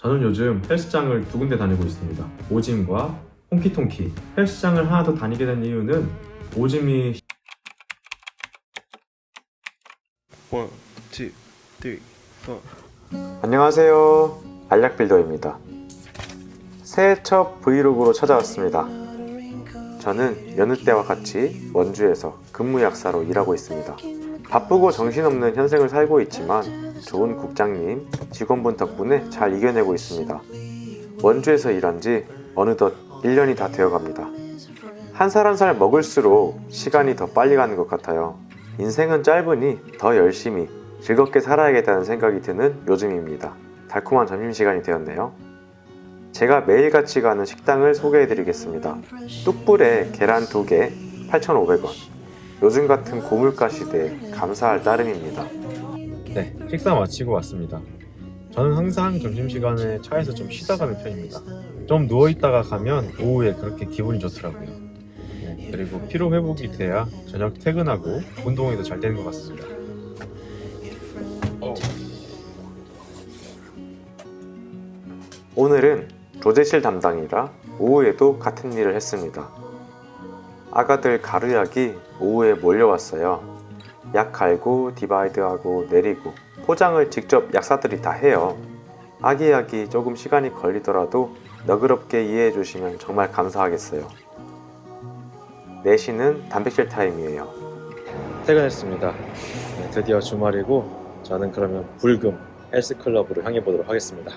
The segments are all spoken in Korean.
저는 요즘 헬스장을 두 군데 다니고 있습니다. 오짐과 홍키통키. 헬스장을 하나 더 다니게 된 이유는 오짐이 One, two, three, four. 안녕하세요. 알약빌더입니다. 새해 첫 브이로그로 찾아왔습니다. 저는 여느 때와 같이 원주에서 근무약사로 일하고 있습니다. 바쁘고 정신없는 현생을 살고 있지만 좋은 국장님, 직원분 덕분에 잘 이겨내고 있습니다. 원주에서 일한 지 어느덧 1년이 다 되어갑니다. 한 살 한 살 먹을수록 시간이 더 빨리 가는 것 같아요. 인생은 짧으니 더 열심히 즐겁게 살아야겠다는 생각이 드는 요즘입니다. 달콤한 점심시간이 되었네요. 제가 매일같이 가는 식당을 소개해드리겠습니다. 뚝불에 계란 2개 8,500원. 요즘 같은 고물가 시대에 감사할 따름입니다. 네, 식사 마치고 왔습니다. 저는 항상 점심시간에 차에서 좀 쉬다 가는 편입니다. 좀 누워있다가 가면 오후에 그렇게 기분이 좋더라고요. 네, 그리고 피로 회복이 돼야 저녁 퇴근하고 운동에도 잘 되는 것 같습니다. 오늘은 조제실 담당이라 오후에도 같은 일을 했습니다. 아가들 가루약이 오후에 몰려왔어요. 약 갈고 디바이드하고 내리고 포장을 직접 약사들이 다 해요. 아기약이 조금 시간이 걸리더라도 너그럽게 이해해 주시면 정말 감사하겠어요. 4시는 단백질 타임이에요. 퇴근했습니다. 네, 드디어 주말이고 저는 그러면 불금 헬스클럽으로 향해 보도록 하겠습니다.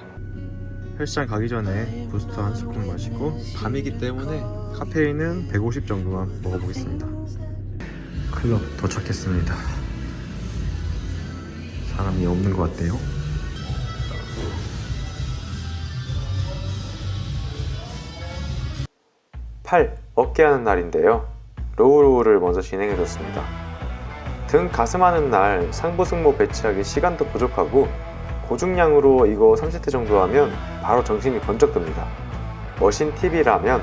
헬스장 가기 전에 부스터 한 스푼 마시고 밤이기 때문에 카페인은 150 정도만 먹어보겠습니다. 클럽 도착했습니다. 사람이 없는 것 같대요. 팔, 어깨 하는 날인데요. 로우로우를 먼저 진행해줬습니다. 등 가슴 하는 날 상부 승모 배치하기 시간도 부족하고 고중량으로 이거 30회 정도 하면 바로 정신이 번쩍 듭니다. 머신 팁이라면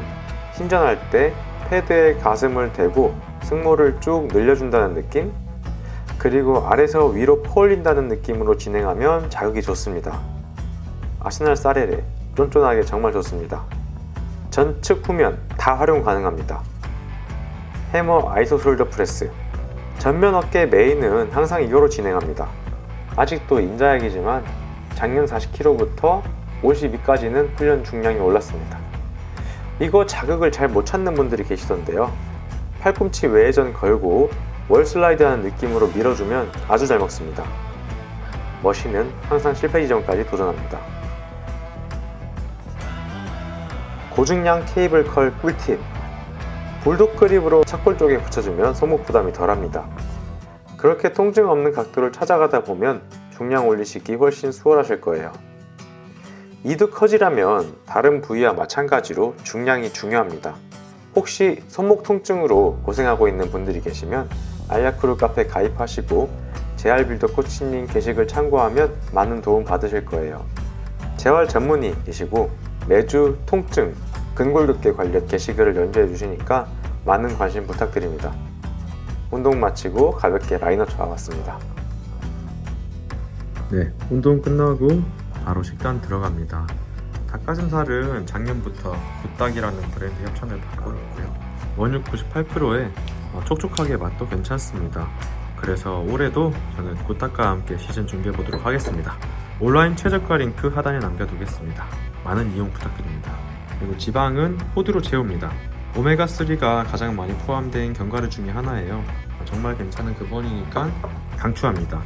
신전할 때 패드에 가슴을 대고 승모를 쭉 늘려준다는 느낌? 그리고 아래서 위로 퍼올린다는 느낌으로 진행하면 자극이 좋습니다. 아스날 사레레, 쫀쫀하게 정말 좋습니다. 전측 후면 다 활용 가능합니다. 해머 아이소 숄더 프레스 전면 어깨 메인은 항상 이거로 진행합니다. 아직도 인자약이지만 작년 40kg부터 52까지는 훈련 중량이 올랐습니다. 이거 자극을 잘 못 찾는 분들이 계시던데요. 팔꿈치 외회전 걸고 월 슬라이드 하는 느낌으로 밀어주면 아주 잘 먹습니다. 머신은 항상 실패 지점까지 도전합니다. 고중량 케이블 컬 꿀팁 불독 그립으로 착골 쪽에 붙여주면 손목 부담이 덜합니다. 그렇게 통증 없는 각도를 찾아가다 보면 중량 올리시기 훨씬 수월하실 거예요. 이두 커지라면 다른 부위와 마찬가지로 중량이 중요합니다. 혹시 손목 통증으로 고생하고 있는 분들이 계시면 알야크루 카페 가입하시고 재활빌더 코치님 게시글 참고하면 많은 도움 받으실 거예요. 재활 전문의이시고 매주 통증, 근골격계 관련 게시글을 연주해 주시니까 많은 관심 부탁드립니다. 운동 마치고 가볍게 라이너 좋아왔습니다. 네, 운동 끝나고 바로 식단 들어갑니다. 닭가슴살은 작년부터 굿닭이라는 브랜드 협찬을 받고 있고요. 원육 98%에 어, 촉촉하게 맛도 괜찮습니다. 그래서 올해도 저는 굿닭과 함께 시즌 준비해 보도록 하겠습니다. 온라인 최저가 링크 하단에 남겨두겠습니다. 많은 이용 부탁드립니다. 그리고 지방은 호두로 채웁니다. 오메가3가 가장 많이 포함된 견과류 중에 하나예요. 어, 정말 괜찮은 근본이니까 강추합니다.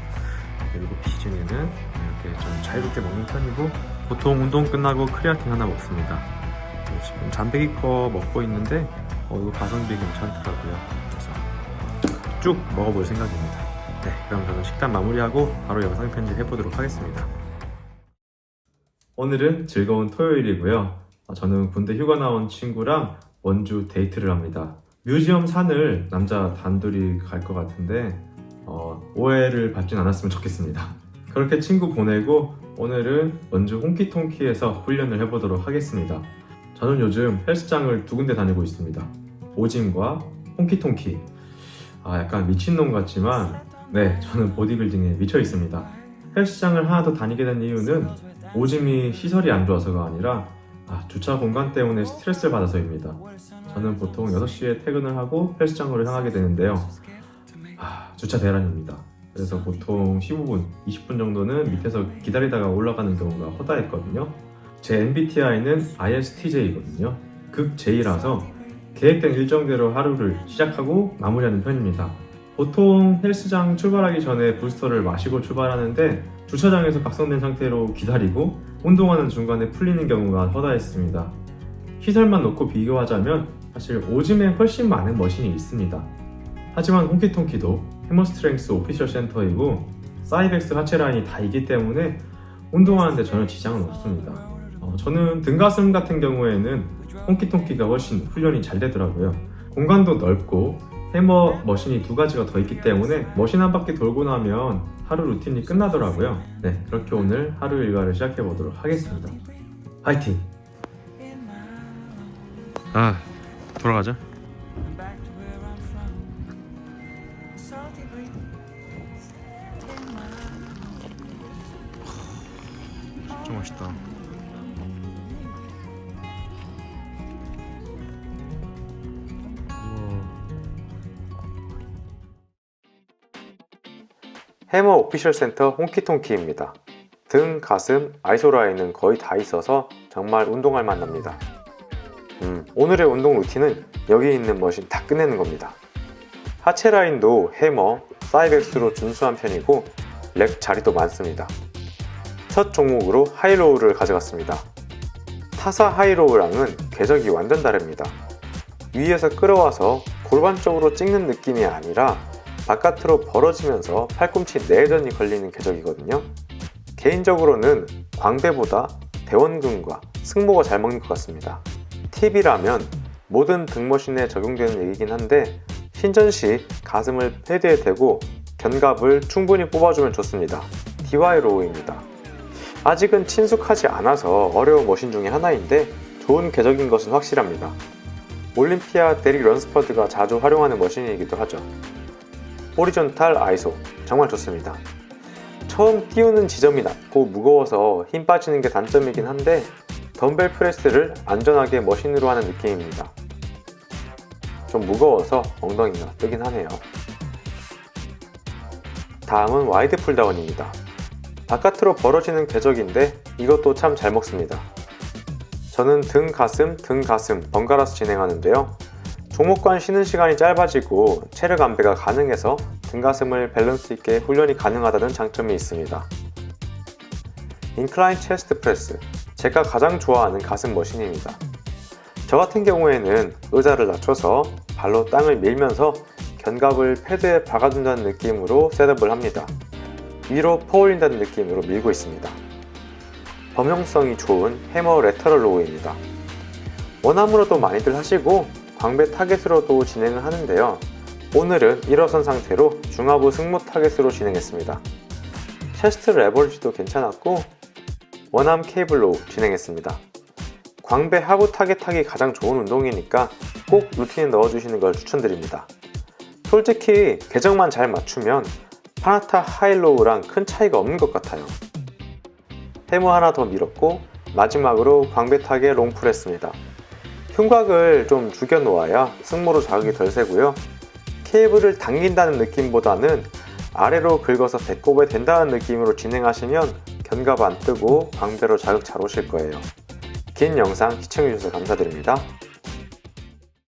그리고 시즌에는 이렇게 좀 자유롭게 먹는 편이고 보통 운동 끝나고 크레아틴 하나 먹습니다. 네, 지금 잠배기 거 먹고 있는데 어, 이거 가성비 괜찮더라고요. 그래서 쭉 먹어볼 생각입니다. 네, 그럼 저는 식단 마무리하고 바로 영상 편집 해보도록 하겠습니다. 오늘은 즐거운 토요일이고요. 어, 저는 군대 휴가 나온 친구랑 원주 데이트를 합니다. 뮤지엄 산을 남자 단둘이 갈 것 같은데 어, 오해를 받진 않았으면 좋겠습니다. 그렇게 친구 보내고 오늘은 원주 홍키통키에서 훈련을 해보도록 하겠습니다. 저는 요즘 헬스장을 두 군데 다니고 있습니다. 오짐과 홍키통키. 아, 약간 미친놈 같지만, 네, 저는 보디빌딩에 미쳐 있습니다. 헬스장을 하나 더 다니게 된 이유는 오줌이 시설이 안 좋아서가 아니라 아, 주차 공간 때문에 스트레스를 받아서입니다. 저는 보통 6시에 퇴근을 하고 헬스장으로 향하게 되는데요. 아, 주차 대란입니다. 그래서 보통 15분, 20분 정도는 밑에서 기다리다가 올라가는 경우가 허다했거든요. 제 MBTI는 ISTJ거든요. 극 J라서 계획된 일정대로 하루를 시작하고 마무리하는 편입니다. 보통 헬스장 출발하기 전에 부스터를 마시고 출발하는데 주차장에서 각성된 상태로 기다리고 운동하는 중간에 풀리는 경우가 허다했습니다. 시설만 놓고 비교하자면 사실 오즘에 훨씬 많은 머신이 있습니다. 하지만 홍키통키도 해머스트렝스 오피셜 센터이고 사이벡스 하체 라인이 다 있기 때문에 운동하는데 전혀 지장은 없습니다. 어, 저는 등가슴 같은 경우에는 홍키통키가 훨씬 훈련이 잘 되더라고요. 공간도 넓고 해머 머신이 두 가지가 더 있기 때문에 머신 한 바퀴 돌고 나면 하루 루틴이 끝나더라고요. 네, 그렇게 오늘 하루 일과를 시작해 보도록 하겠습니다. 화이팅! 아 돌아가자 우와. 해머 오피셜 센터 홍키통키입니다. 등, 가슴, 아이소라인은 거의 다 있어서 정말 운동할 만납니다. 음, 오늘의 운동 루틴은 여기 있는 머신 다 끝내는 겁니다. 하체 라인도 해머, 사이벡스로 준수한 편이고 렉 자리도 많습니다. 첫 종목으로 하이로우를 가져갔습니다. 타사 하이로우랑은 궤적이 완전 다릅니다. 위에서 끌어와서 골반 쪽으로 찍는 느낌이 아니라 바깥으로 벌어지면서 팔꿈치 내전이 걸리는 궤적이거든요. 개인적으로는 광배보다 대원근과 승모가 잘 먹는 것 같습니다. 팁이라면 모든 등머신에 적용되는 얘기긴 한데 신전 시 가슴을 패드에 대고 견갑을 충분히 뽑아주면 좋습니다. DY 로우입니다. 아직은 친숙하지 않아서 어려운 머신 중에 하나인데 좋은 궤적인 것은 확실합니다. 올림피아 데릭 런스퍼드가 자주 활용하는 머신이기도 하죠. 호리존탈 아이소 정말 좋습니다. 처음 띄우는 지점이 낮고 무거워서 힘 빠지는 게 단점이긴 한데 덤벨 프레스를 안전하게 머신으로 하는 느낌입니다. 좀 무거워서 엉덩이가 뜨긴 하네요. 다음은 와이드 풀다운입니다. 바깥으로 벌어지는 궤적인데 이것도 참 잘 먹습니다. 저는 등 가슴 등 가슴 번갈아서 진행하는데요. 종목 간 쉬는 시간이 짧아지고 체력 안배가 가능해서 등 가슴을 밸런스 있게 훈련이 가능하다는 장점이 있습니다. 인클라인 체스트 프레스, 제가 가장 좋아하는 가슴 머신입니다. 저 같은 경우에는 의자를 낮춰서 발로 땅을 밀면서 견갑을 패드에 박아준다는 느낌으로 셋업을 합니다. 위로 퍼올린다는 느낌으로 밀고 있습니다. 범용성이 좋은 해머 레터럴 로우입니다. 원암으로도 많이들 하시고 광배 타겟으로도 진행을 하는데요. 오늘은 일어선 상태로 중하부 승모 타겟으로 진행했습니다. 체스트 레버리지도 괜찮았고 원암 케이블로 진행했습니다. 광배 하부 타겟하기 가장 좋은 운동이니까 꼭 루틴에 넣어주시는 걸 추천드립니다. 솔직히 궤적만 잘 맞추면 파나타 하이로우랑 큰 차이가 없는 것 같아요. 해머 하나 더 밀었고 마지막으로 광배 타겟 롱프레스입니다. 흉곽을 좀 죽여 놓아야 승모로 자극이 덜 세고요. 케이블을 당긴다는 느낌보다는 아래로 긁어서 배꼽에 된다는 느낌으로 진행하시면 견갑 안 뜨고 광배로 자극 잘 오실 거예요. 긴 영상 시청해주셔서 감사드립니다.